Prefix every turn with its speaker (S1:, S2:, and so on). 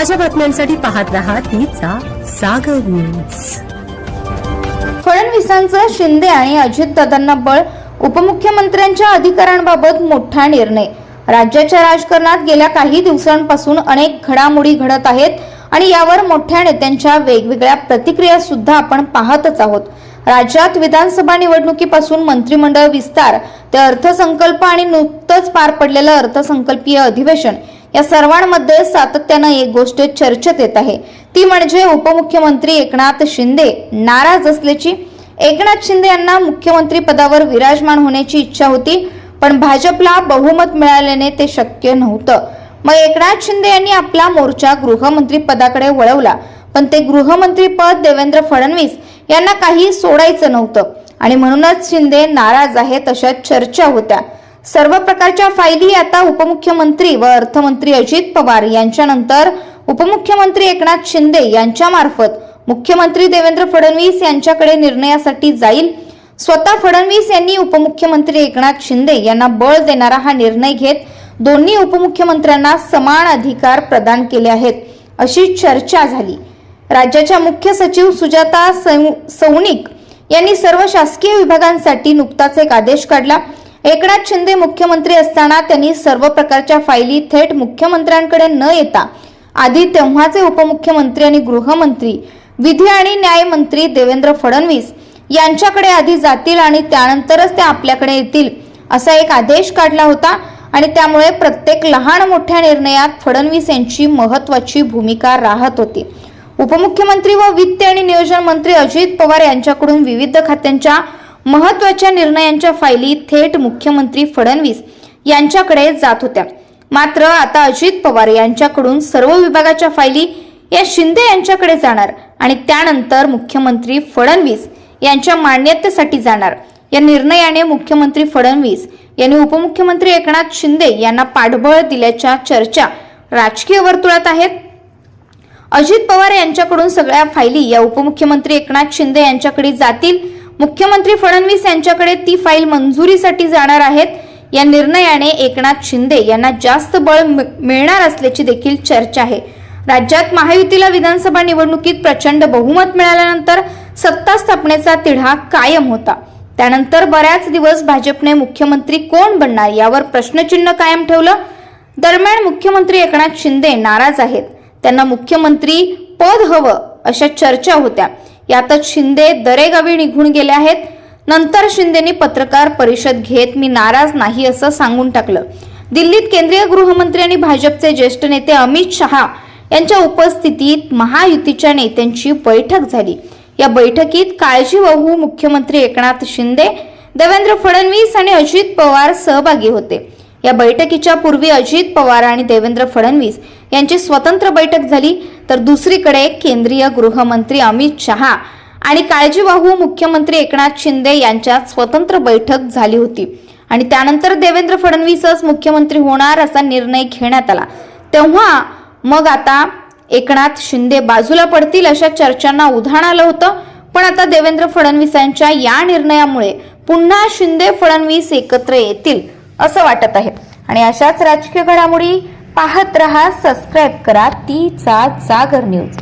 S1: ताज्या बातम्यांसाठी पाहत रहा तिचा सागर न्यूज
S2: फडणवीसांचं शिंदे आणि अजित दादांना बळ उपमुख्यमंत्र्यांच्या अधिकारांबाबत मोठा निर्णय. राज्याच्या राजकारणात गेल्या काही दिवसांपासून अनेक घडामोडी घडत आहेत आणि यावर मोठ्या नेत्यांच्या वेगवेगळ्या प्रतिक्रिया सुद्धा आपण पाहतच आहोत. राज्यात विधानसभा निवडणुकीपासून मंत्रिमंडळ विस्तार ते अर्थसंकल्प आणि नुकतंच पार पडलेलं अर्थसंकल्पीय अधिवेशन या सर्वांमध्ये सातत्यानं एक गोष्ट चर्चेत येत आहे. ती म्हणजे उपमुख्यमंत्री एकनाथ शिंदे नाराज असल्याची. एकनाथ शिंदे यांना मुख्यमंत्री पदावर विराजमान होण्याची इच्छा होती पण भाजपला बहुमत मिळाल्याने ते शक्य नव्हतं. मग एकनाथ शिंदे यांनी आपला मोर्चा गृहमंत्री पदाकडे वळवला पण ते गृहमंत्री पद देवेंद्र फडणवीस यांना काही सोडायचं नव्हतं. आणि म्हणूनच शिंदे नाराज आहेत अशा चर्चा होत्या. सर्व प्रकारच्या फायली आता उपमुख्यमंत्री व अर्थमंत्री अजित पवार यांच्यानंतर उपमुख्यमंत्री एकनाथ शिंदे यांच्या मार्फत मुख्यमंत्री देवेंद्र फडणवीस यांच्याकडे निर्णयासाठी जाईल. स्वतः फडणवीस यांनी उपमुख्यमंत्री एकनाथ शिंदे यांना बळ देणारा हा निर्णय घेत दोन्ही उपमुख्यमंत्र्यांना समान अधिकार प्रदान केले आहेत अशी चर्चा झाली. राज्याच्या मुख्य सचिव सुजाता सौनिक यांनी सर्व शासकीय विभागांसाठी नुकताच एक आदेश काढला. एकनाथ शिंदे मुख्यमंत्री असताना त्यांनी सर्व प्रकारच्या फायली थेट मुख्यमंत्र्यांकडे न येता आधी तेव्हाचे उपमुख्यमंत्री आणि गृहमंत्री विधी आणि न्याय मंत्री देवेंद्र फडणवीस यांच्याकडे आधी जातील आणि त्यानंतरच ते आपल्याकडे येतील असा एक आदेश काढला होता आणि त्यामुळे प्रत्येक लहान मोठ्या निर्णयात फडणवीस यांची महत्वाची भूमिका राहत होती. उपमुख्यमंत्री व वित्त आणि नियोजन मंत्री अजित पवार यांच्याकडून विविध खात्यांच्या महत्त्वाच्या निर्णयांच्या फायली थेट मुख्यमंत्री फडणवीस यांच्याकडे जात होत्या. मात्र आता अजित पवार यांच्याकडून सर्व विभागाच्या फायली या शिंदे यांच्याकडे जाणार आणि त्यानंतर मुख्यमंत्री फडणवीस यांच्या मान्यतेसाठी जाणार. या निर्णयाने मुख्यमंत्री फडणवीस यांनी उपमुख्यमंत्री एकनाथ शिंदे यांना पाठबळ दिल्याच्या चर्चा राजकीय वर्तुळात आहेत. अजित पवार यांच्याकडून सगळ्या फायली या उपमुख्यमंत्री एकनाथ शिंदे यांच्याकडे जातील मुख्यमंत्री फडणवीस यांच्याकडे ती फाईल मंजुरीसाठी जाणार आहेत. या निर्णयाने एकनाथ शिंदे यांना जास्त बळ मिळणार असल्याची देखील चर्चा आहे. राज्यात महायुतीला विधानसभा निवडणुकीत प्रचंड बहुमत मिळाल्यानंतर सत्ता स्थापनेचा तिढा कायम होता. त्यानंतर बऱ्याच दिवस भाजपने मुख्यमंत्री कोण बनणार यावर प्रश्नचिन्ह कायम ठेवलं. दरम्यान मुख्यमंत्री एकनाथ शिंदे नाराज आहेत. त्यांना मुख्यमंत्री पद हवं अशा चर्चा होत्या. यातच शिंदे दरेगावी निघून गेले आहेत. नंतर शिंदेनी पत्रकार परिषद घेत मी नाराज नाही असं सांगून टाकलं. दिल्लीत केंद्रीय गृहमंत्री आणि भाजपचे ज्येष्ठ नेते अमित शहा यांच्या उपस्थितीत महायुतीच्या नेत्यांची बैठक झाली. या बैठकीत काळजीवाहू मुख्यमंत्री एकनाथ शिंदे देवेंद्र फडणवीस आणि अजित पवार सहभागी होते. या बैठकीच्या पूर्वी अजित पवार आणि देवेंद्र फडणवीस यांची स्वतंत्र बैठक झाली तर दुसरीकडे केंद्रीय गृहमंत्री अमित शहा आणि काळजीवाहू मुख्यमंत्री एकनाथ शिंदे यांच्यात स्वतंत्र बैठक झाली होती. आणि त्यानंतर देवेंद्र फडणवीसच मुख्यमंत्री होणार असा निर्णय घेण्यात आला. तेव्हा मग आता एकनाथ शिंदे बाजूला पडतील अशा चर्चांना उधाण आलं होतं पण आता देवेंद्र फडणवीसांच्या या निर्णयामुळे पुन्हा शिंदे फडणवीस एकत्र येतील. असं वाटत आहे. आणि अशाच राजकीय घडामोडी पाहत रहा सबस्क्राईब करा तीचा जागर न्यूज